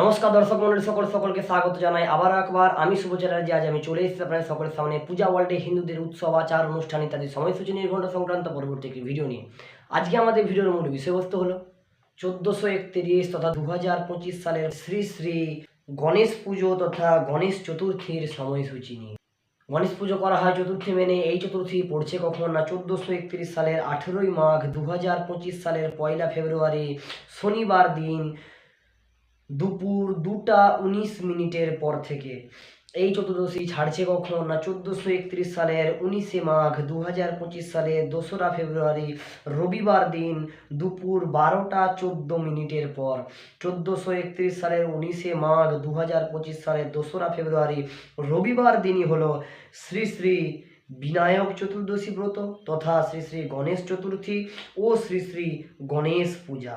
নমস্কার দর্শক মন্ডলী, সকল সকলকে স্বাগত জানাই আবার একবার। আমি শুভ চ্যাটার্জি, আজ আমি চলে এসেছি আপনাদের সকলের সামনে পূজা ওয়ার্ল্ডে হিন্দুদের উৎসব, আচার, অনুষ্ঠান ইত্যাদি সময়সূচি নির্ঘণ্ট সংক্রান্ত পরবর্তী একটি ভিডিও নিয়ে। আজকে আমাদের ভিডিওর মূল বিষয়বস্তু হলো চোদ্দোশো একত্রিশ তথা দু হাজার পঁচিশ সালের শ্রী শ্রী গণেশ পুজো তথা গণেশ চতুর্থীর সময়সূচি নিয়ে। গণেশ পুজো করা হয় চতুর্থী মেনে, এই চতুর্থী পড়ছে কখন না? চোদ্দোশো একত্রিশ সালের আঠেরোই মাঘ দু হাজার পঁচিশ সালের পয়লা ফেব্রুয়ারি শনিবার দিন দুপুর দুটা উনিশ মিনিটের পর থেকে। এই চতুর্দশী ছাড়ছে কখন? না, চোদ্দোশো একত্রিশ সালের উনিশে মাঘ দু হাজার পঁচিশ সালের দোসরা ফেব্রুয়ারি, রবিবার দিন দুপুর বারোটা চোদ্দ মিনিটের পর। চোদ্দোশো একত্রিশ সালের উনিশে মাঘ দু হাজার পঁচিশ সালের দোসরা ফেব্রুয়ারি, রবিবার দিনই হলো শ্রী শ্রী বিনায়ক চতুর্দশী ব্রত তথা শ্রী শ্রী গণেশ চতুর্থী ও শ্রী শ্রী গণেশ পূজা।